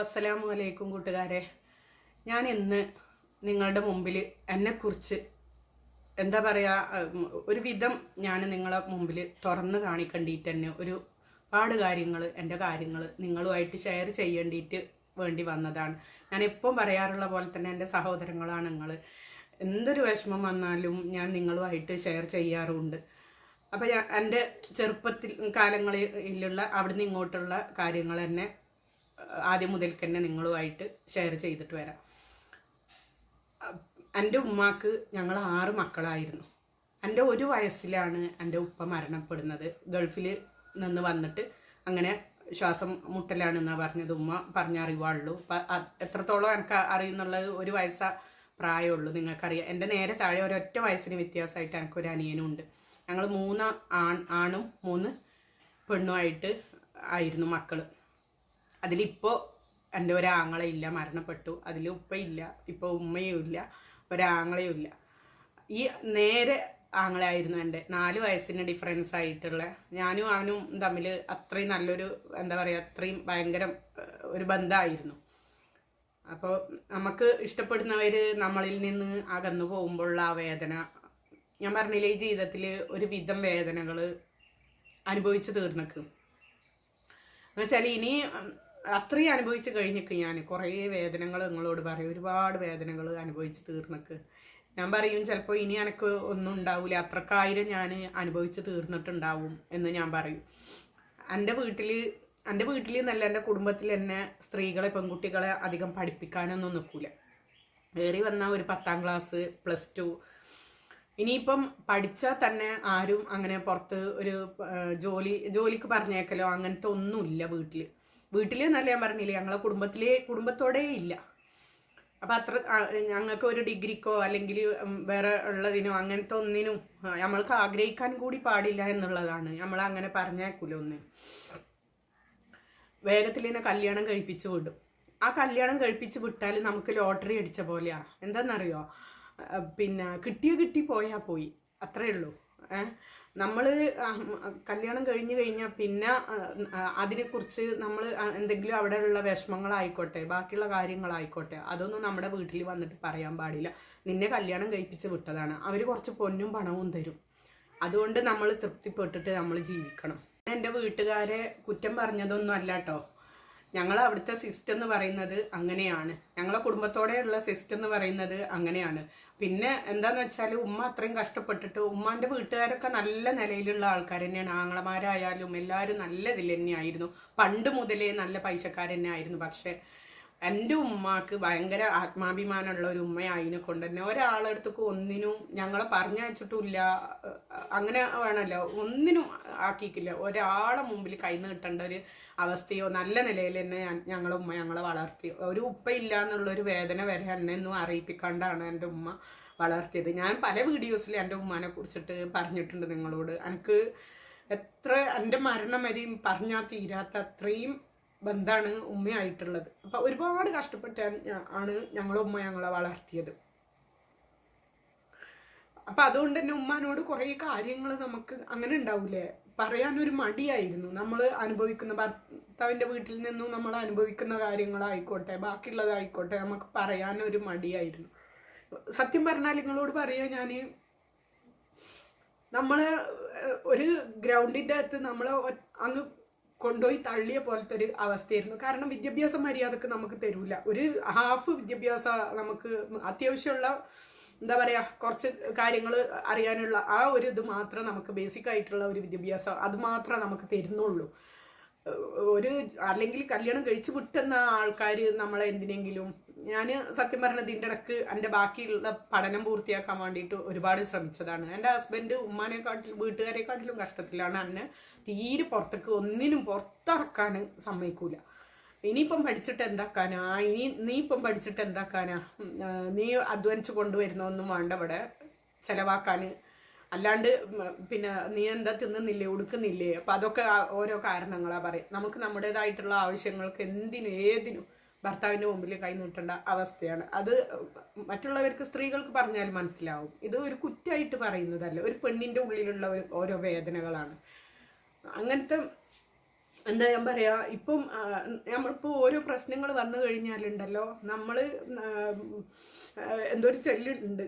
അസ്സലാമു അലൈക്കും കൂട്ടുകാരെ. ഞാൻ ഇന്ന് നിങ്ങളുടെ മുമ്പിൽ എന്നെക്കുറിച്ച് എന്താ പറയുക ഒരു വിധം ഞാൻ നിങ്ങളെ മുമ്പിൽ തുറന്ന് കാണിക്കേണ്ടിയിട്ട് തന്നെ ഒരു പാട് കാര്യങ്ങൾ എന്റെ കാര്യങ്ങൾ നിങ്ങളുമായിട്ട് ഷെയർ ചെയ്യേണ്ടിയിട്ട് വേണ്ടി വന്നതാണ്. ഞാൻ എപ്പം പറയാറുള്ള പോലെ തന്നെ എന്റെ സഹോദരങ്ങളാണ് നിങ്ങൾ എന്തൊരു വിഷമം വന്നാലും ഞാൻ നിങ്ങളുമായിട്ട് ഷെയർ ചെയ്യാറുണ്ട്. അപ്പം ഞാൻ എന്റെ ചെറുപ്പത്തിൽ കാലങ്ങളിലുള്ള അവിടുന്ന് ഇങ്ങോട്ടുള്ള കാര്യങ്ങൾ തന്നെ ആദ്യം മുതൽക്ക് തന്നെ നിങ്ങളുമായിട്ട് ഷെയർ ചെയ്തിട്ട് വരാം. എന്റെ ഉമ്മാക്ക് ഞങ്ങൾ ആറ് മക്കളായിരുന്നു. എന്റെ ഒരു വയസ്സിലാണ് എന്റെ ഉപ്പ മരണപ്പെടുന്നത്. ഗൾഫിൽ നിന്ന് വന്നിട്ട് അങ്ങനെ ശ്വാസം മുട്ടലാണെന്നാണ് പറഞ്ഞത്. ഉമ്മ പറഞ്ഞറിയുള്ളൂ അപ്പം എത്രത്തോളം എനിക്ക് അറിയുന്നുള്ളത് ഒരു വയസ്സ പ്രായമുള്ളൂ നിങ്ങൾക്കറിയാം. എന്റെ നേരെ താഴെ ഒരൊറ്റ വയസ്സിന് വ്യത്യാസമായിട്ട് എനിക്കൊരു അനിയനും ഉണ്ട്. ഞങ്ങൾ മൂന്ന് ആൺ ആണും മൂന്ന് പെണ്ണുമായിട്ട് ആയിരുന്നു മക്കൾ അതിലിപ്പോൾ എന്റെ ഒരാങ്ങളെ ഇല്ല മരണപ്പെട്ടു. അതിൽ ഉപ്പ ഇല്ല ഇപ്പോൾ ഉമ്മയും ഇല്ല ഒരാങ്ങളെയും ഇല്ല. ഈ നേരെ ആങ്ങളായിരുന്നു എന്റെ. നാല് വയസ്സിന് ഡിഫറൻസ് ആയിട്ടുള്ള. ഞാനും അവനും തമ്മിൽ അത്രയും നല്ലൊരു എന്താ പറയുക അത്രയും ഭയങ്കര ഒരു ബന്ധമായിരുന്നു അപ്പോൾ നമുക്ക് ഇഷ്ടപ്പെടുന്നവർ നമ്മളിൽ നിന്ന് അകന്നു പോകുമ്പോഴുള്ള ആ വേദന ഞാൻ പറഞ്ഞില്ലേ ഈ ജീവിതത്തിൽ ഒരു വിധം വേദനകൾ അനുഭവിച്ച് തീർന്നക്ക്. എന്നുവെച്ചാൽ ഇനി അത്രയും അനുഭവിച്ച് കഴിഞ്ഞിക്ക് ഞാൻ കുറേ വേദനകൾ നിങ്ങളോട് പറയും. ഒരുപാട് വേദനകൾ അനുഭവിച്ച് തീർന്നക്ക്. ഞാൻ പറയും ചിലപ്പോൾ ഇനി എനിക്ക് ഒന്നും ഉണ്ടാവില്ല അത്രക്കായിരം ഞാൻ അനുഭവിച്ച് തീർന്നിട്ടുണ്ടാവും എന്ന് ഞാൻ പറയും. എന്റെ വീട്ടിൽ എന്റെ വീട്ടിൽ നല്ല എന്റെ കുടുംബത്തിൽ തന്നെ സ്ത്രീകളെ പെൺകുട്ടികളെ അധികം പഠിപ്പിക്കാനൊന്നും നിൽക്കൂല കയറി വന്ന ഒരു പത്താം ക്ലാസ് പ്ലസ് ടു. ഇനിയിപ്പം പഠിച്ചാൽ തന്നെ ആരും അങ്ങനെ പുറത്ത് ഒരു ജോലി ജോലിക്ക് പറഞ്ഞേക്കലോ അങ്ങനത്തെ ഒന്നുമില്ല വീട്ടിൽ വീട്ടിൽ എന്നല്ല ഞാൻ പറഞ്ഞില്ലേ ഞങ്ങളെ കുടുംബത്തിലെ കുടുംബത്തോടെ ഇല്ല. അപ്പം അത്ര ഞങ്ങൾക്ക് ഒരു ഡിഗ്രിക്കോ അല്ലെങ്കിൽ വേറെ ഉള്ളതിനോ അങ്ങനത്തെ ഒന്നിനും നമ്മൾക്ക് ആഗ്രഹിക്കാൻ കൂടി പാടില്ല എന്നുള്ളതാണ്. നമ്മൾ അങ്ങനെ പറഞ്ഞേക്കൂല ഒന്ന്. വേഗത്തിൽ തന്നെ കല്യാണം കഴിപ്പിച്ചു വിടും. ആ കല്യാണം കഴിപ്പിച്ച് വിട്ടാൽ നമുക്ക് ലോട്ടറി അടിച്ച പോലെയാ. എന്താണെന്നറിയോ പിന്നെ കിട്ടിയ കിട്ടി പോയാ പോയി. അത്രേ ഉള്ളൂ. ഏഹ് നമ്മൾ കല്യാണം കഴിഞ്ഞു കഴിഞ്ഞാൽ പിന്നെ അതിനെക്കുറിച്ച് നമ്മൾ എന്തെങ്കിലും അവിടെയുള്ള വിഷമങ്ങളായിക്കോട്ടെ ബാക്കിയുള്ള കാര്യങ്ങളായിക്കോട്ടെ അതൊന്നും നമ്മുടെ വീട്ടിൽ വന്നിട്ട് പറയാൻ പാടില്ല. നിന്നെ കല്യാണം കഴിപ്പിച്ച് വിട്ടതാണ്. അവർ കുറച്ച് പൊന്നും പണവും തരും. അതുകൊണ്ട് നമ്മൾ തൃപ്തിപ്പെട്ടിട്ട് നമ്മൾ ജീവിക്കണം. എന്റെ വീട്ടുകാരെ കുറ്റം പറഞ്ഞതൊന്നും അല്ല കേട്ടോ ഞങ്ങൾ അവിടുത്തെ സിസ്റ്റം എന്ന് പറയുന്നത് അങ്ങനെയാണ്. ഞങ്ങളെ കുടുംബത്തോടെയുള്ള സിസ്റ്റം എന്ന് പറയുന്നത് അങ്ങനെയാണ്. പിന്നെ എന്താന്ന് വെച്ചാൽ ഉമ്മ അത്രയും കഷ്ടപ്പെട്ടിട്ട് ഉമ്മാന്റെ വീട്ടുകാരൊക്കെ നല്ല നിലയിലുള്ള ആൾക്കാർ തന്നെയാണ്. ആങ്ങളമാരായാലും എല്ലാവരും നല്ല ഇതിൽ തന്നെയായിരുന്നു. പണ്ട് മുതലേ നല്ല പൈസക്കാർ തന്നെ ആയിരുന്നു പക്ഷെ എന്റെ ഉമ്മാക്ക് ഭയങ്കര ആത്മാഭിമാനമുള്ള ഒരു ഉമ്മയായതിനെ കൊണ്ട് തന്നെ ഒരാളെടുത്തേക്ക് ഒന്നിനും ഞങ്ങളെ പറഞ്ഞയച്ചിട്ടില്ല അങ്ങനെ വേണമല്ലോ. ഒന്നിനും ആക്കിയിക്കില്ല ഒരാളെ മുമ്പിൽ കൈ നീട്ടേണ്ട ഒരു അവസ്ഥയോ നല്ല നിലയിൽ തന്നെ ഞങ്ങളെ ഉമ്മ ഞങ്ങളെ വളർത്തി. ഒരു ഉപ്പ ഇല്ല എന്നുള്ള ഒരു വേദന വരെ എന്നെ ഒന്നും അറിയിപ്പിക്കാണ്ടാണ് എന്റെ ഉമ്മ വളർത്തിയത്. ഞാൻ പല വീഡിയോസിൽ എന്റെ ഉമ്മാനെ കുറിച്ചിട്ട് പറഞ്ഞിട്ടുണ്ട് നിങ്ങളോട്. എനിക്ക് എത്ര എന്റെ മരണം വരെയും പറഞ്ഞാൽ തീരാത്ത അത്രയും ബന്ധമാണ് ഉമ്മയായിട്ടുള്ളത്. അപ്പൊ ഒരുപാട് കഷ്ടപ്പെട്ടാണ് ആണ് ഞങ്ങളെ ഉമ്മ ഞങ്ങളെ വളർത്തിയത്. അപ്പൊ അതുകൊണ്ട് തന്നെ ഉമ്മാനോട് കുറേ കാര്യങ്ങൾ നമുക്ക് അങ്ങനെ ഉണ്ടാവില്ലേ പറയാനൊരു മടിയായിരുന്നു. നമ്മൾ അനുഭവിക്കുന്ന ഭർത്താവിന്റെ വീട്ടിൽ നിന്നും നമ്മൾ അനുഭവിക്കുന്ന കാര്യങ്ങളായിക്കോട്ടെ ബാക്കിയുള്ളതായിക്കോട്ടെ നമുക്ക് പറയാനൊരു മടിയായിരുന്നു. സത്യം പറഞ്ഞാൽ നിങ്ങളോട് പറയാ ഞാൻ നമ്മൾ ഒരു ഗ്രൗണ്ടിന്റെ അകത്ത് നമ്മൾ അങ്ങ് കൊണ്ടുപോയി തള്ളിയ പോലത്തെ ഒരു അവസ്ഥയായിരുന്നു. കാരണം വിദ്യാഭ്യാസം മര്യാദയ്ക്ക് നമുക്ക് തരൂല. ഒരു ഹാഫ് വിദ്യാഭ്യാസ നമുക്ക് അത്യാവശ്യമുള്ള എന്താ പറയാ കുറച്ച് കാര്യങ്ങൾ അറിയാനുള്ള ആ ഒരു ഇത് മാത്രം നമുക്ക് ബേസിക് ആയിട്ടുള്ള ഒരു വിദ്യാഭ്യാസം അത് മാത്രമേ നമുക്ക് തരുന്നുള്ളൂ. ഒരു അല്ലെങ്കിൽ കല്യാണം കഴിച്ചു വിട്ടുന്ന ആൾക്കാർ നമ്മളെ എന്തിനെങ്കിലും ഞാൻ സത്യം പറഞ്ഞത് ഇതിന്റെ ഇടയ്ക്ക് എന്റെ ബാക്കിയുള്ള പഠനം പൂർത്തിയാക്കാൻ വേണ്ടിയിട്ട് ഒരുപാട് ശ്രമിച്ചതാണ്. എന്റെ ഹസ്ബൻഡ് ഉമ്മാനെക്കാട്ടിലും വീട്ടുകാരെക്കാട്ടിലും കഷ്ടത്തിലാണ് എന്നെ തീരെ പുറത്തേക്ക് ഒന്നിനും പുറത്തിറക്കാൻ സമ്മതിക്കൂല. ഇനിയിപ്പം പഠിച്ചിട്ട് എന്താക്കാനാ? ഇനി നീ ഇപ്പം പഠിച്ചിട്ട് എന്താക്കാനാ? നീ അധ്വാനിച്ച് കൊണ്ടുവരുന്നൊന്നും വേണ്ട ഇവിടെ. ചിലവാക്കാൻ അല്ലാണ്ട് പിന്നെ നീ എന്താ തിന്നുന്നില്ലേ? ഉടുക്കുന്നില്ലേ? അപ്പൊ അതൊക്കെ ഓരോ കാരണങ്ങളാ പറയും. നമുക്ക് നമ്മുടേതായിട്ടുള്ള ആവശ്യങ്ങൾക്ക് എന്തിനും ഏതിനും ഭർത്താവിന്റെ മുമ്പിൽ കൈ നീട്ടേണ്ട അവസ്ഥയാണ്. അത് മറ്റുള്ളവർക്ക് സ്ത്രീകൾക്ക് പറഞ്ഞാൽ മനസ്സിലാവും. ഇത് ഒരു കുറ്റമായിട്ട് പറയുന്നതല്ല. ഒരു പെണ്ണിന്റെ ഉള്ളിലുള്ള ഓരോ വേദനകളാണ്. അങ്ങനത്തെ എന്താ ഞാൻ പറയാ ഇപ്പം നമ്മളിപ്പോൾ നമ്മളിപ്പോ ഓരോ പ്രശ്നങ്ങൾ വന്നു കഴിഞ്ഞാലുണ്ടല്ലോ നമ്മൾ എന്തോ ഒരു ചെല്ലുണ്ട്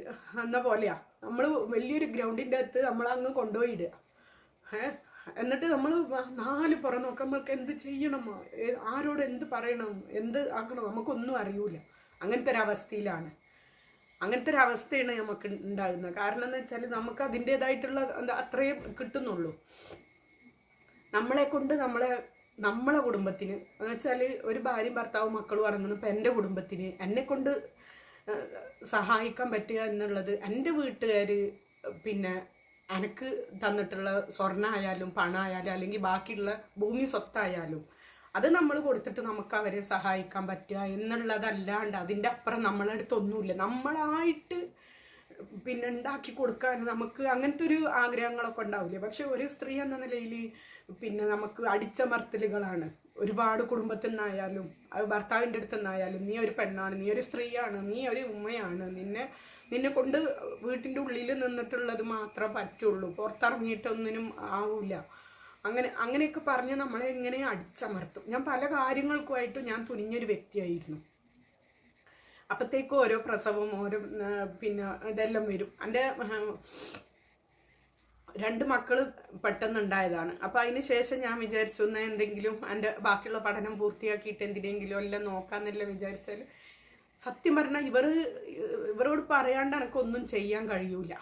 എന്ന പോലെയാ. നമ്മൾ വലിയൊരു ഗ്രൗണ്ടിന്റെ അകത്ത് നമ്മളങ്ങ് കൊണ്ടുപോയിടുക കൊണ്ടുപോയി ഇടുക. ഏ? എന്നിട്ട് നമ്മൾ നാല് പുറം നോക്കാം നമ്മൾക്ക് എന്ത് ചെയ്യണം? ആരോട് എന്ത് പറയണം? എന്ത് ആക്കണം? നമുക്കൊന്നും അറിയൂല. അങ്ങനത്തെ ഒരു അവസ്ഥയിലാണ് അങ്ങനത്തെ ഒരു അവസ്ഥയാണ് നമുക്ക് ഉണ്ടാകുന്നത്. കാരണം എന്ന് വെച്ചാൽ നമുക്ക് അതിന്റെതായിട്ടുള്ള അത്രയും കിട്ടുന്നുള്ളൂ. നമ്മളെ കൊണ്ട് നമ്മളെ നമ്മളെ കുടുംബത്തിന് എന്ന് വെച്ചാൽ ഒരു ഭാര്യയും ഭർത്താവും മക്കളും അടങ്ങുന്ന ഇപ്പം എന്റെ കുടുംബത്തിന് എന്നെ കൊണ്ട് സഹായിക്കാൻ പറ്റുക എന്നുള്ളത് എന്റെ വീട്ടുകാർ പിന്നെ എനിക്ക് തന്നിട്ടുള്ള സ്വർണമായാലും പണമായാലും അല്ലെങ്കിൽ ബാക്കിയുള്ള ഭൂമി സ്വത്തായാലും അത് നമ്മൾ കൊടുത്തിട്ട് നമുക്ക് അവരെ സഹായിക്കാൻ പറ്റുക എന്നുള്ളതല്ലാണ്ട് അതിന്റെ അപ്പുറം നമ്മളെ അടുത്തൊന്നുമില്ല നമ്മളായിട്ട് പിന്നെ ഉണ്ടാക്കി കൊടുക്കാൻ നമുക്ക് അങ്ങനത്തെ ഒരു ആഗ്രഹങ്ങളൊക്കെ ഉണ്ടാവില്ല? പക്ഷെ ഒരു സ്ത്രീ എന്ന നിലയിൽ പിന്നെ നമുക്ക് അടിച്ചമർത്തലുകളാണ്. ഒരുപാട് കുടുംബത്തിൽ നിന്നായാലും ഭർത്താവിന്റെ അടുത്ത് നിന്നായാലും നീ ഒരു പെണ്ണാണ് നീ ഒരു സ്ത്രീയാണ് നീ ഒരു ഉമ്മയാണ് നിന്നെ നിന്നെ കൊണ്ട് വീട്ടിന്റെ ഉള്ളിൽ നിന്നിട്ടുള്ളത് മാത്രമേ പറ്റുള്ളൂ. പുറത്തിറങ്ങിയിട്ടൊന്നിനും ആവില്ല അങ്ങനെ അങ്ങനെയൊക്കെ പറഞ്ഞ് നമ്മളെ എങ്ങനെ അടിച്ചമർത്തും. ഞാൻ പല കാര്യങ്ങൾക്കുമായിട്ട് ഞാൻ തുനിഞ്ഞൊരു വ്യക്തിയായിരുന്നു. അപ്പത്തേക്കും ഓരോ പ്രസവം ഓരോ പിന്നെ ഇതെല്ലാം വരും. എന്റെ രണ്ട് മക്കൾ പെട്ടെന്നുണ്ടായതാണ്. അപ്പം അതിന് ശേഷം ഞാൻ വിചാരിച്ചു എന്നാൽ എന്തെങ്കിലും എന്റെ ബാക്കിയുള്ള പഠനം പൂർത്തിയാക്കിയിട്ട് എന്തിനെങ്കിലും എല്ലാം നോക്കാമെന്നെല്ലാം വിചാരിച്ചാൽ സത്യം പറഞ്ഞാൽ ഇവർ ഇവരോട് പറയാണ്ട് എനിക്കൊന്നും ചെയ്യാൻ കഴിയൂല.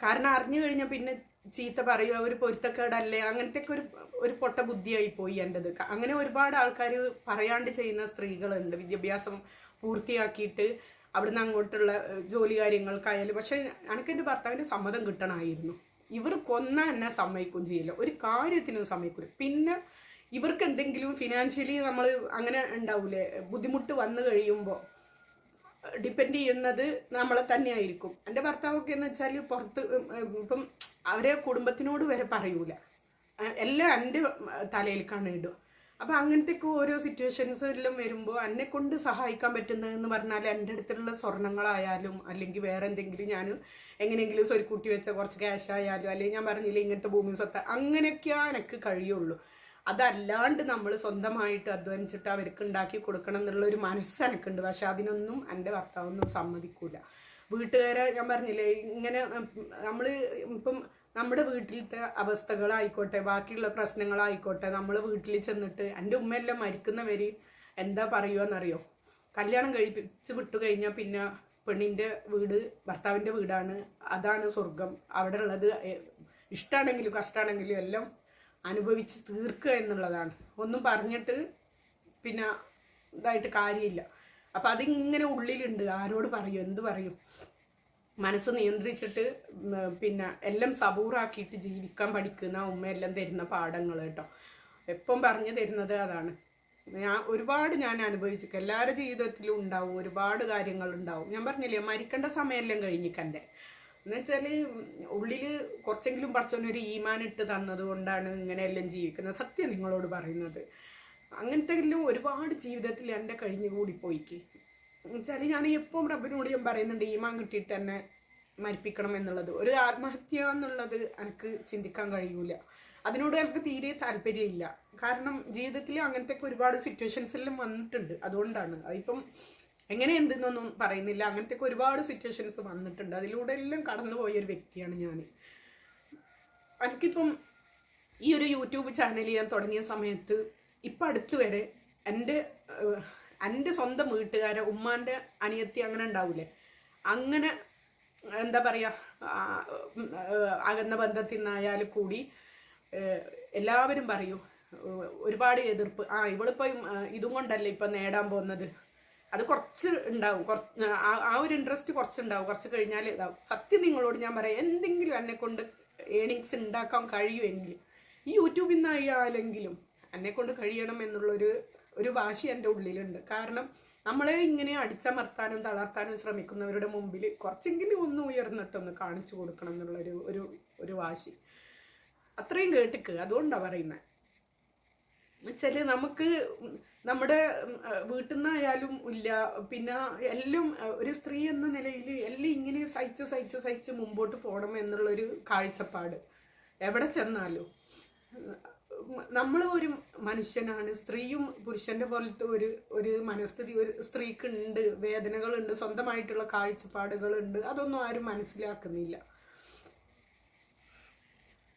കാരണം അറിഞ്ഞു കഴിഞ്ഞാൽ പിന്നെ ചീത്ത പറയുക ഒരു പൊരുത്തക്കേടല്ലേ? അങ്ങനത്തെ ഒരു ഒരു പൊട്ട ബുദ്ധിയായി പോയി എന്റെത് അങ്ങനെ ഒരുപാട് ആൾക്കാർ പറയാണ്ട് ചെയ്യുന്ന സ്ത്രീകളുണ്ട്. വിദ്യാഭ്യാസം പൂർത്തിയാക്കിയിട്ട് അവിടുന്ന് അങ്ങോട്ടുള്ള ജോലി കാര്യങ്ങൾക്കായാലും. പക്ഷെ എനിക്ക് എന്റെ ഭർത്താവിന്റെ സമ്മതം കിട്ടണമായിരുന്നു ഇവർ കൊന്ന എന്നെ സമ്മതിക്കും ചെയ്യില്ല. ഒരു കാര്യത്തിനും സമ്മതിക്കില്ല പിന്നെ ഇവർക്ക് എന്തെങ്കിലും ഫിനാൻഷ്യലി നമ്മൾ അങ്ങനെ ഉണ്ടാവൂലേ? ബുദ്ധിമുട്ട് വന്നു കഴിയുമ്പോൾ ഡിപ്പെൻഡ് ചെയ്യുന്നത് നമ്മളെ തന്നെയായിരിക്കും. എന്റെ ഭർത്താവൊക്കെ എന്ന് വെച്ചാൽ പുറത്ത് ഇപ്പം അവരെ കുടുംബത്തിനോട് വരെ പറയൂല. എല്ലാം എന്റെ തലയിലേക്കാണ് ഇടുക. അപ്പം അങ്ങനത്തെയൊക്കെ ഓരോ സിറ്റുവേഷൻസ് എല്ലാം വരുമ്പോൾ എന്നെ കൊണ്ട് സഹായിക്കാൻ പറ്റുന്നതെന്ന് പറഞ്ഞാൽ എന്റെ അടുത്തുള്ള സ്വർണങ്ങളായാലും അല്ലെങ്കിൽ വേറെ എന്തെങ്കിലും ഞാൻ എങ്ങനെയെങ്കിലും സ്വരുക്കൂട്ടി വെച്ച കുറച്ച് ക്യാഷ് ആയാലും അല്ലെങ്കിൽ ഞാൻ പറഞ്ഞില്ലേ ഇങ്ങനത്തെ ഭൂമി സ്വത്ത് അങ്ങനെയൊക്കെയാണ് എനിക്ക് കഴിയുള്ളൂ. അതല്ലാണ്ട് നമ്മൾ സ്വന്തമായിട്ട് അധ്വാനിച്ചിട്ട് അവർക്ക് ഉണ്ടാക്കി കൊടുക്കണം എന്നുള്ള ഒരു മനസ്സ് എനിക്കുണ്ട്. പക്ഷെ അതിനൊന്നും എന്റെ ഭർത്താവൊന്നും സമ്മതിക്കൂല. വീട്ടുകാരെ ഞാൻ പറഞ്ഞില്ലേ ഇങ്ങനെ നമ്മൾ ഇപ്പം നമ്മുടെ വീട്ടിലത്തെ അവസ്ഥകളായിക്കോട്ടെ ബാക്കിയുള്ള പ്രശ്നങ്ങളായിക്കോട്ടെ നമ്മൾ വീട്ടിൽ ചെന്നിട്ട് എന്റെ ഉമ്മയെല്ലാം മരിക്കുന്നവരെയും എന്താ പറയുമെന്നറിയോ കല്യാണം കഴിപ്പിച്ച് വിട്ടു കഴിഞ്ഞാൽ പിന്നെ പെണ്ണിന്റെ വീട് ഭർത്താവിന്റെ വീടാണ്. അതാണ് സ്വർഗം അവിടെ ഉള്ളത് ഇഷ്ടമാണെങ്കിലും കഷ്ടമാണെങ്കിലും എല്ലാം അനുഭവിച്ച് തീർക്കുക എന്നുള്ളതാണ്. ഒന്നും പറഞ്ഞിട്ട് പിന്നെ ഇതായിട്ട് കാര്യമില്ല. അപ്പം അതിങ്ങനെ ഉള്ളിലുണ്ട്. ആരോട് പറയും? എന്ത് പറയും? മനസ്സ് നിയന്ത്രിച്ചിട്ട് പിന്നെ എല്ലാം സബൂറാക്കിയിട്ട് ജീവിക്കാൻ പഠിക്കുന്ന ഉമ്മയെല്ലാം തരുന്ന പാഠങ്ങൾ കേട്ടോ. എപ്പം പറഞ്ഞു തരുന്നത് അതാണ്. ഞാൻ ഒരുപാട് ഞാൻ അനുഭവിച്ചിട്ട് എല്ലാവരുടെ ജീവിതത്തിലും ഉണ്ടാവും. ഒരുപാട് കാര്യങ്ങൾ ഉണ്ടാവും. ഞാൻ പറഞ്ഞില്ലേ മരിക്കേണ്ട സമയമെല്ലാം കഴിഞ്ഞിക്കന്റെ എന്ന് ഉള്ളിൽ കുറച്ചെങ്കിലും കുറച്ചെങ്കിലും ഒരു ഈമാൻ ഇട്ട് തന്നത് കൊണ്ടാണ് ഇങ്ങനെയെല്ലാം ജീവിക്കുന്നത്. സത്യം നിങ്ങളോട് പറയുന്നത്. അങ്ങനത്തെ ഒരുപാട് ജീവിതത്തിൽ എന്റെ കഴിഞ്ഞു കൂടി പോയിക്ക് എന്നുവെച്ചാൽ ഞാൻ എപ്പോഴും റബ്ബിനോട് ഞാൻ പറയുന്നുണ്ട് ഈമാൻ കിട്ടിയിട്ട് തന്നെ മരിപ്പിക്കണം എന്നുള്ളത്. ഒരു ആത്മഹത്യ എന്നുള്ളത് എനിക്ക് ചിന്തിക്കാൻ കഴിയൂല. അതിനോട് എനിക്ക് തീരെ താല്പര്യമില്ല. കാരണം ജീവിതത്തിൽ അങ്ങനത്തെ ഒരുപാട് സിറ്റുവേഷൻസ് എല്ലാം വന്നിട്ടുണ്ട്. അതുകൊണ്ടാണ്. അതിപ്പം എങ്ങനെ എന്തെന്നൊന്നും പറയുന്നില്ല. അങ്ങനത്തെ ഒരുപാട് സിറ്റുവേഷൻസ് വന്നിട്ടുണ്ട്. അതിലൂടെ എല്ലാം കടന്നുപോയ ഒരു വ്യക്തിയാണ് ഞാൻ എനിക്കിപ്പം ഈ ഒരു യൂട്യൂബ് ചാനൽ ഞാൻ തുടങ്ങിയ സമയത്ത് ഇപ്പം അടുത്ത് വരെ എന്റെ എന്റെ സ്വന്തം വീട്ടുകാരെ ഉമ്മാന്റെ അനിയത്തി അങ്ങനെ ഉണ്ടാവൂലേ? അങ്ങനെ എന്താ പറയുക അകന്ന ബന്ധത്തിൽ നിന്നായാലും കൂടി എല്ലാവരും പറയൂ ഒരുപാട് എതിർപ്പ്. ആ ഇവളിപ്പം ഇതും കൊണ്ടല്ലേ ഇപ്പം നേടാൻ പോകുന്നത്? അത് കുറച്ച് ഉണ്ടാവും. കുറച്ച് ആ- ഒരു ഇൻട്രസ്റ്റ് കുറച്ചുണ്ടാവും. കുറച്ച് കഴിഞ്ഞാൽ ഇതാവും. സത്യം നിങ്ങളോട് ഞാൻ പറയാം. എന്തെങ്കിലും എന്നെ കൊണ്ട് ഏണിങ്സ് ഉണ്ടാക്കാൻ കഴിയുമെങ്കിൽ ഈ യൂട്യൂബിൽ നിന്നായാലെങ്കിലും എന്നെ കൊണ്ട് കഴിയണം എന്നുള്ളൊരു ഒരു വാശി എന്റെ ഉള്ളിലുണ്ട്. കാരണം നമ്മളെ ഇങ്ങനെ അടിച്ചമർത്താനും തളർത്താനും ശ്രമിക്കുന്നവരുടെ മുമ്പിൽ കുറച്ചെങ്കിലും ഒന്ന് ഉയർന്നിട്ടൊന്ന് കാണിച്ചു കൊടുക്കണം എന്നുള്ളൊരു ഒരു ഒരു വാശി. അത്രയും കേട്ടിക്ക്. അതുകൊണ്ടാണ് പറയുന്നത് വെച്ചാൽ നമുക്ക് നമ്മുടെ വീട്ടിൽ നിന്നായാലും ഇല്ല. പിന്നെ എല്ലാം ഒരു സ്ത്രീ എന്ന നിലയിൽ എല്ലാം ഇങ്ങനെ സഹിച്ച് സഹിച്ച് സഹിച്ച് മുമ്പോട്ട് പോകണം എന്നുള്ളൊരു കാഴ്ചപ്പാട് എവിടെ ചെന്നാലും. നമ്മൾ ഒരു മനുഷ്യനാണ്. സ്ത്രീയും പുരുഷന്റെ പോലത്തെ ഒരു ഒരു മനസ്ഥിതി ഒരു സ്ത്രീക്ക് ഉണ്ട് വേദനകളുണ്ട് സ്വന്തമായിട്ടുള്ള കാഴ്ചപ്പാടുകളുണ്ട്. അതൊന്നും ആരും മനസ്സിലാക്കുന്നില്ല.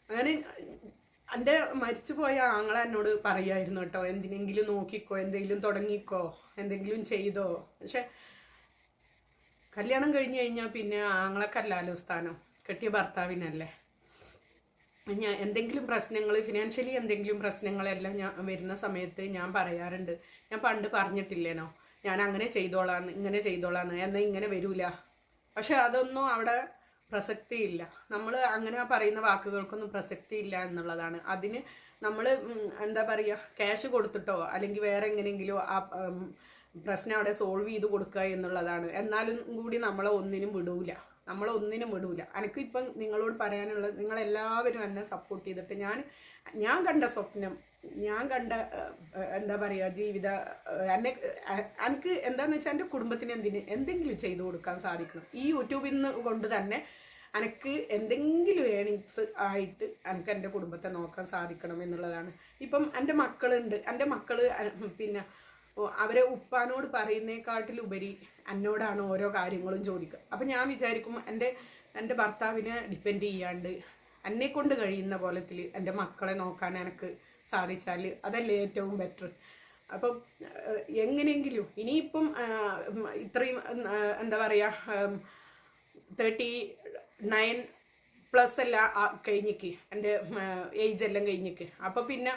അങ്ങനെ എന്റെ മരിച്ചുപോയ ആങ്ങള എന്നോട് പറയായിരുന്നു കേട്ടോ എന്തിനെങ്കിലും നോക്കിക്കോ എന്തെങ്കിലും തുടങ്ങിക്കോ എന്തെങ്കിലും ചെയ്തോ. പക്ഷെ കല്യാണം കഴിഞ്ഞു കഴിഞ്ഞാൽ പിന്നെ ആങ്ങളൊക്കല്ലാലോ സ്ഥാനം? കെട്ടിയ ഭർത്താവിനല്ലേ? ഞാൻ എന്തെങ്കിലും പ്രശ്നങ്ങൾ ഫിനാൻഷ്യലി എന്തെങ്കിലും പ്രശ്നങ്ങളെല്ലാം ഞാൻ വരുന്ന സമയത്ത് ഞാൻ പറയാറുണ്ട്. ഞാൻ പണ്ട് പറഞ്ഞിട്ടില്ലേനോ ഞാൻ അങ്ങനെ ചെയ്തോളാന്ന് ഇങ്ങനെ ചെയ്തോളാന്ന് എന്നാൽ ഇങ്ങനെ വരൂല? പക്ഷെ അതൊന്നും അവിടെ പ്രസക്തിയില്ല. നമ്മൾ അങ്ങനെ പറയുന്ന വാക്കുകൾക്കൊന്നും പ്രസക്തിയില്ല എന്നുള്ളതാണ്. അതിന് നമ്മൾ എന്താ പറയുക ക്യാഷ് കൊടുത്തിട്ടോ അല്ലെങ്കിൽ വേറെ എങ്ങനെയെങ്കിലും ആ പ്രശ്നം അവിടെ സോൾവ് ചെയ്ത് കൊടുക്കുക എന്നുള്ളതാണ്. എന്നാലും കൂടി നമ്മളെ ഒന്നിനും വിടൂല. നമ്മളെ ഒന്നിനും വിടൂല. എനിക്ക് ഇപ്പം നിങ്ങളോട് പറയാനുള്ളത് നിങ്ങളെല്ലാവരും എന്നെ സപ്പോർട്ട് ചെയ്തിട്ട് ഞാൻ ഞാൻ കണ്ട സ്വപ്നം ഞാൻ കണ്ട എന്താ പറയുക ജീവിത എന്നെ എനിക്ക് എന്താന്ന് വെച്ചാൽ എന്റെ കുടുംബത്തിന് എന്തിന് എന്തെങ്കിലും ചെയ്തു കൊടുക്കാൻ സാധിക്കണം. ഈ യൂട്യൂബിൽ നിന്ന് കൊണ്ട് തന്നെ എനിക്ക് എന്തെങ്കിലും ഏണിങ്സ് ആയിട്ട് എനിക്ക് എന്റെ കുടുംബത്തെ നോക്കാൻ സാധിക്കണം എന്നുള്ളതാണ്. ഇപ്പം എന്റെ മക്കളുണ്ട്. എന്റെ മക്കൾ പിന്നെ അവരെ ഉപ്പാനോട് പറയുന്നേക്കാട്ടിലുപരി എന്നോടാണ് ഓരോ കാര്യങ്ങളും ചോദിക്കുക. അപ്പം ഞാൻ വിചാരിക്കും എന്റെ എന്റെ ഭർത്താവിനെ ഡിപ്പെൻഡ് ചെയ്യാണ്ട് എന്നെ കൊണ്ട് കഴിയുന്ന പോലത്തിൽ എന്റെ മക്കളെ നോക്കാൻ എനിക്ക് സാധിച്ചാൽ അതല്ലേ ഏറ്റവും ബെറ്റർ അപ്പം എങ്ങനെയെങ്കിലും ഇനിയിപ്പം ഇത്രയും എന്താ പറയുക തേർട്ടി നയൻ പ്ലസ് അല്ല കഴിഞ്ഞിക്ക് എന്റെ ഏജ് എല്ലാം കഴിഞ്ഞിക്ക്. അപ്പം പിന്നെ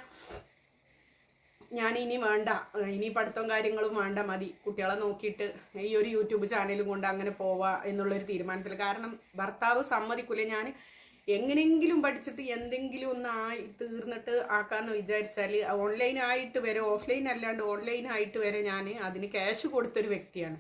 ഞാൻ ഇനി വേണ്ട ഇനി പഠിത്തവും കാര്യങ്ങളും വേണ്ട മതി. കുട്ടികളെ നോക്കിയിട്ട് ഈ ഒരു യൂട്യൂബ് ചാനലും കൊണ്ട് അങ്ങനെ പോവാ എന്നുള്ളൊരു തീരുമാനത്തിൽ കാരണം ഭർത്താവ് സമ്മതിക്കൂല. ഞാൻ എങ്ങനെയെങ്കിലും പഠിച്ചിട്ട് എന്തെങ്കിലും ഒന്ന് ആയി തീർന്നിട്ട് ആക്കാന്ന് വിചാരിച്ചാൽ ഓൺലൈൻ ആയിട്ട് വരെ ഓഫ്ലൈൻ അല്ലാണ്ട് ഓൺലൈൻ ആയിട്ട് വരെ ഞാൻ അതിന് ക്യാഷ് കൊടുത്തൊരു വ്യക്തിയാണ്.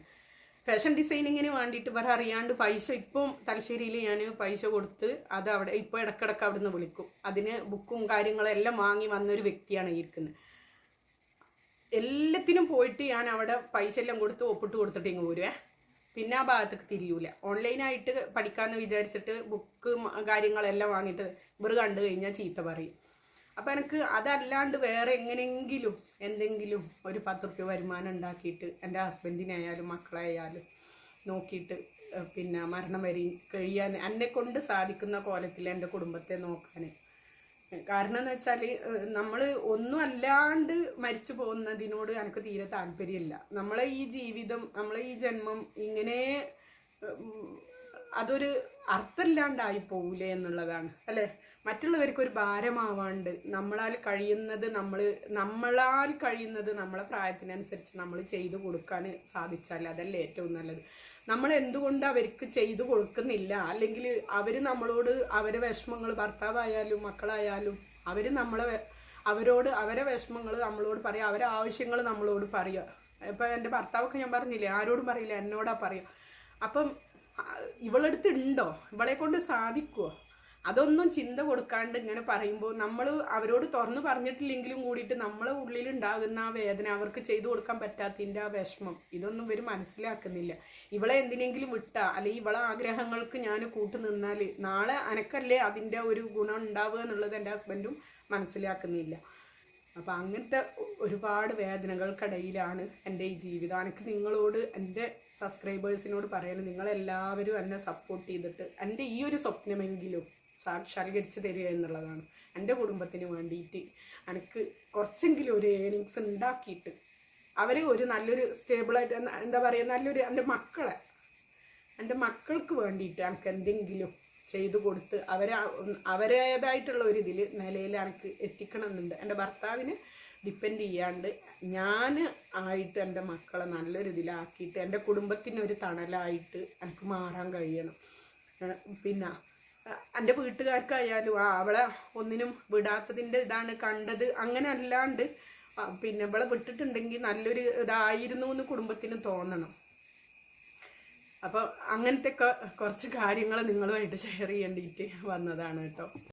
ഫാഷൻ ഡിസൈനിങ്ങിന് വേണ്ടിയിട്ട് വേറെ അറിയാണ്ട് പൈസ ഇപ്പം തലശ്ശേരിയിൽ ഞാൻ പൈസ കൊടുത്ത് അത് അവിടെ ഇപ്പോൾ ഇടക്കിടക്ക് അവിടുന്ന് വിളിക്കും. അതിന് ബുക്കും കാര്യങ്ങളും എല്ലാം വാങ്ങി വന്നൊരു വ്യക്തിയാണ് ഇരിക്കുന്നത് എല്ലാത്തിനും പോയിട്ട് ഞാൻ അവിടെ പൈസ എല്ലാം കൊടുത്ത് ഒപ്പിട്ട് കൊടുത്തിട്ട് ഇങ്ങ് പോരുവേ. പിന്നെ ആ ഭാഗത്തേക്ക് തിരിയൂല. ഓൺലൈനായിട്ട് പഠിക്കാമെന്ന് വിചാരിച്ചിട്ട് ബുക്ക് കാര്യങ്ങളെല്ലാം വാങ്ങിയിട്ട് ഇവർ കണ്ടു കഴിഞ്ഞാൽ ചീത്ത പറയും. അപ്പം എനിക്ക് അതല്ലാണ്ട് വേറെ എങ്ങനെയെങ്കിലും എന്തെങ്കിലും ഒരു പത്ത് റുപ്യ വരുമാനം ഉണ്ടാക്കിയിട്ട് എന്റെ ഹസ്ബൻഡിനായാലും മക്കളായാലും നോക്കിയിട്ട് പിന്നെ മരണം വരെ കഴിയാൻ എന്നെ കൊണ്ട് സാധിക്കുന്ന കോലത്തിൽ എന്റെ കുടുംബത്തെ നോക്കാൻ കാരണം എന്ന് വെച്ചാൽ നമ്മൾ ഒന്നും അല്ലാണ്ട് മരിച്ചു പോകുന്നതിനോട് എനിക്ക് തീരെ താല്പര്യമില്ല. നമ്മളെ ഈ ജീവിതം നമ്മളെ ഈ ജന്മം ഇങ്ങനെ അതൊരു അർത്ഥമില്ലാണ്ടായി പോകൂലേ എന്നുള്ളതാണ്. അല്ലേ? മറ്റുള്ളവർക്ക് ഒരു ഭാരമാവാണ്ട് നമ്മളാൽ കഴിയുന്നത് നമ്മൾ നമ്മളാൽ കഴിയുന്നത് നമ്മളെ പ്രായത്തിനനുസരിച്ച് നമ്മൾ ചെയ്തു കൊടുക്കാൻ സാധിച്ചാൽ അതല്ലേ ഏറ്റവും നല്ലത്. നമ്മൾ എന്തുകൊണ്ട് അവർക്ക് ചെയ്തു കൊടുക്കുന്നില്ല? അല്ലെങ്കിൽ അവർ നമ്മളോട് അവരെ വിഷമങ്ങൾ ഭർത്താവായാലും മക്കളായാലും അവർ നമ്മളെ അവരോട് അവരെ വിഷമങ്ങൾ നമ്മളോട് പറയുക അവരെ ആവശ്യങ്ങൾ നമ്മളോട് പറയുക ഇപ്പം എന്റെ ഭർത്താവൊക്കെ ഞാൻ പറഞ്ഞില്ലേ ആരോടും പറയില്ല എന്നോടാ പറയുക അപ്പം ഇവളെടുത്തുണ്ടോ ഇവളെ കൊണ്ട് സാധിക്കുമോ അതൊന്നും ചിന്ത കൊടുക്കാണ്ട് ഇങ്ങനെ പറയുമ്പോൾ നമ്മൾ അവരോട് തുറന്നു പറഞ്ഞിട്ടില്ലെങ്കിലും കൂടിയിട്ട് നമ്മളെ ഉള്ളിൽ ഉണ്ടാകുന്ന ആ വേദന അവർക്ക് ചെയ്തു കൊടുക്കാൻ പറ്റാത്തതിന്റെ ആ വിഷമം ഇതൊന്നും ഇവർ മനസ്സിലാക്കുന്നില്ല. ഇവളെ എന്തിനെങ്കിലും വിട്ടാ അല്ലെങ്കിൽ ഇവളെ ആഗ്രഹങ്ങൾക്ക് ഞാൻ കൂട്ടു നിന്നാൽ നാളെ അനക്കല്ലേ അതിന്റെ ഒരു ഗുണം ഉണ്ടാവുക എന്നുള്ളത് എന്റെ ഹസ്ബൻഡും മനസ്സിലാക്കുന്നില്ല. അപ്പം അങ്ങനത്തെ ഒരുപാട് വേദനകൾക്കിടയിലാണ് എന്റെ ഈ ജീവിതം. എനിക്ക് നിങ്ങളോട് എന്റെ സബ്സ്ക്രൈബേഴ്സിനോട് പറയാനും നിങ്ങളെല്ലാവരും എന്നെ സപ്പോർട്ട് ചെയ്തിട്ട്. എന്റെ ഈ ഒരു സ്വപ്നമെങ്കിലും സാക്ഷാത്കരിച്ച് തരിക എന്നുള്ളതാണ്. എന്റെ കുടുംബത്തിന് വേണ്ടിയിട്ട് എനിക്ക് കുറച്ചെങ്കിലും ഒരു ഏണിങ്സ് ഉണ്ടാക്കിയിട്ട് അവർ ഒരു നല്ലൊരു സ്റ്റേബിളായിട്ട് എന്താ പറയുക നല്ലൊരു എന്റെ മക്കളെ എന്റെ മക്കൾക്ക് വേണ്ടിയിട്ട് എനിക്ക് എന്തെങ്കിലും ചെയ്തു കൊടുത്ത് അവരെ അവരേതായിട്ടുള്ള ഒരു ഇതിൽ നിലയിൽ എനിക്ക് എത്തിക്കണം എന്നുണ്ട് എന്റെ ഭർത്താവിന് ഡിപ്പെൻഡ് ചെയ്യാണ്ട് ഞാൻ ആയിട്ട് എന്റെ മക്കളെ നല്ലൊരു ഇതിലാക്കിയിട്ട് എന്റെ കുടുംബത്തിന് ഒരു തണലായിട്ട് എനിക്ക് മാറാൻ കഴിയണം. പിന്നെ എന്റെ വീട്ടുകാർക്കായാലും ആ അവളെ ഒന്നിനും വിടാത്തതിന്റെ ഇതാണ് കണ്ടത്. അങ്ങനെ അല്ലാണ്ട് പിന്നെ അവളെ വിട്ടിട്ടുണ്ടെങ്കിൽ നല്ലൊരു ഇതായിരുന്നു എന്ന് കുടുംബത്തിന് തോന്നണം. അപ്പോൾ അങ്ങനത്തെ കുറച്ച് കാര്യങ്ങൾ നിങ്ങളുമായിട്ട് ഷെയർ ചെയ്യേണ്ടിയിട്ട് വന്നതാണ് കേട്ടോ.